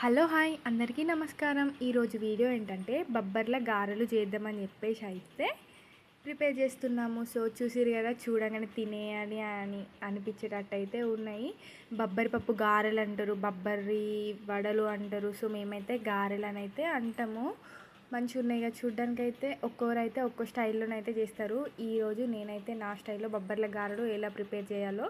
Hello hi అందరికీ నమస్కారం. ఈరోజు వీడియో ఏంటంటే బబ్బర్ల గారెలు చేద్దామని చెప్పేసి అయితే ప్రిపేర్ చేస్తున్నాము. సో చూసిరు కదా చూడగానే తినేయాలి అని అనిపించేటట్టు అయితే ఉన్నాయి. బబ్బరి పప్పు గారెలు అంటారు బబ్బరి వడలు అంటారు. సో మేమైతే గారెలు అని అయితే అంటాము. మంచిగా ఉన్నాయి కదా చూడడానికి అయితే ఒక్కొక్కరు ఒక్కో స్టైల్లోనైతే చేస్తారు. ఈరోజు నేనైతే నా స్టైల్లో బొబ్బర్ల గారెలు ఎలా ప్రిపేర్ చేయాలో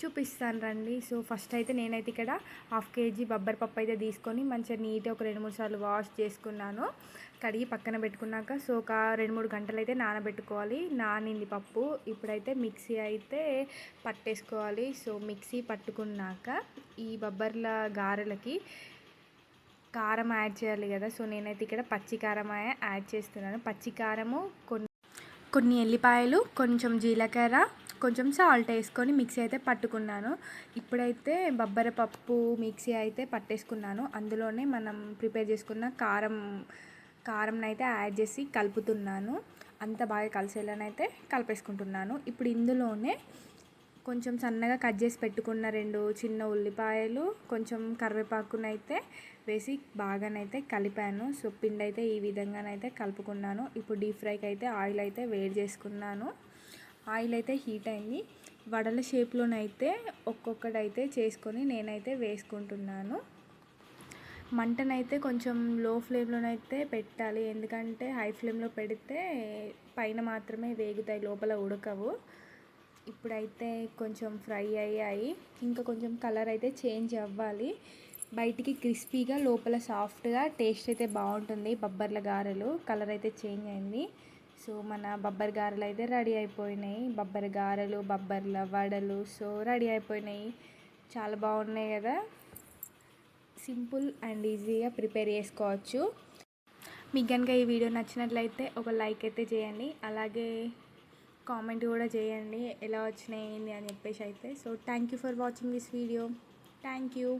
చూపిస్తాను రండి. సో ఫస్ట్ అయితే నేనైతే ఇక్కడ హాఫ్ కేజీ బొబ్బరి పప్పు అయితే తీసుకొని మంచిగా నీట్గా ఒక రెండు మూడు సార్లు వాష్ చేసుకున్నాను. కడిగి పక్కన పెట్టుకున్నాక సో ఒక రెండు మూడు గంటలు అయితే నానబెట్టుకోవాలి. నానింది పప్పు. ఇప్పుడైతే మిక్సీ అయితే పట్టేసుకోవాలి. సో మిక్సీ పట్టుకున్నాక ఈ బొబ్బర్ల గారెలకి కారం యాడ్ చేయాలి కదా. సో నేనైతే ఇక్కడ పచ్చి కారం యాడ్ చేస్తున్నాను. పచ్చి కారము కొన్ని కొన్ని ఎల్లిపాయలు కొంచెం జీలకర్ర కొంచెం సాల్ట్ వేసుకొని మిక్సీ అయితే పట్టుకున్నాను. ఇప్పుడైతే బొబ్బర పప్పు మిక్సీ అయితే పట్టేసుకున్నాను. అందులోనే మనం ప్రిపేర్ చేసుకున్న కారం కారం అయితే యాడ్ చేసి కలుపుతున్నాను. అంత బాగా కలిసేలానైతే కలిపేసుకుంటున్నాను. ఇప్పుడు ఇందులోనే కొంచెం సన్నగా కట్ చేసి పెట్టుకున్న రెండు చిన్న ఉల్లిపాయలు కొంచెం కరివేపాకునైతే వేసి బాగానైతే కలిపాను. సో పిండి అయితే ఈ విధంగానైతే కలుపుకున్నాను. ఇప్పుడు డీప్ ఫ్రైకి అయితే ఆయిల్ అయితే వేడి చేసుకున్నాను. ఆయిల్ అయితే హీట్ అయింది వడల షేప్లోనైతే ఒక్కొక్కటైతే చేసుకొని నేనైతే వేసుకుంటున్నాను. మంటనైతే కొంచెం లో ఫ్లేమ్లోనైతే పెట్టాలి. ఎందుకంటే హై ఫ్లేమ్లో పెడితే పైన మాత్రమే వేగుతాయి లోపల ఉడకవు. ఇప్పుడైతే కొంచెం ఫ్రై అయ్యాయి. ఇంకా కొంచెం కలర్ అయితే చేంజ్ అవ్వాలి. బయటికి క్రిస్పీగా లోపల సాఫ్ట్గా టేస్ట్ అయితే బాగుంటుంది. బొబ్బర్ల గారెలు కలర్ అయితే చేంజ్ అయింది. సో మన బొబ్బరి గారెలు అయితే రెడీ అయిపోయినాయి. బొబ్బరి గారెలు బొబ్బర్ల వడలు సో రెడీ అయిపోయినాయి. చాలా బాగున్నాయి కదా. సింపుల్ అండ్ ఈజీగా ప్రిపేర్ చేసుకోవచ్చు. మీకు కనుక ఈ వీడియో నచ్చినట్లయితే ఒక లైక్ అయితే చేయండి. అలాగే కామెంట్ కూడా చేయండి. ఎలా వచ్చినాయి ఏంది అని చెప్పేసి అయితే. So thank you for watching this video. Thank you.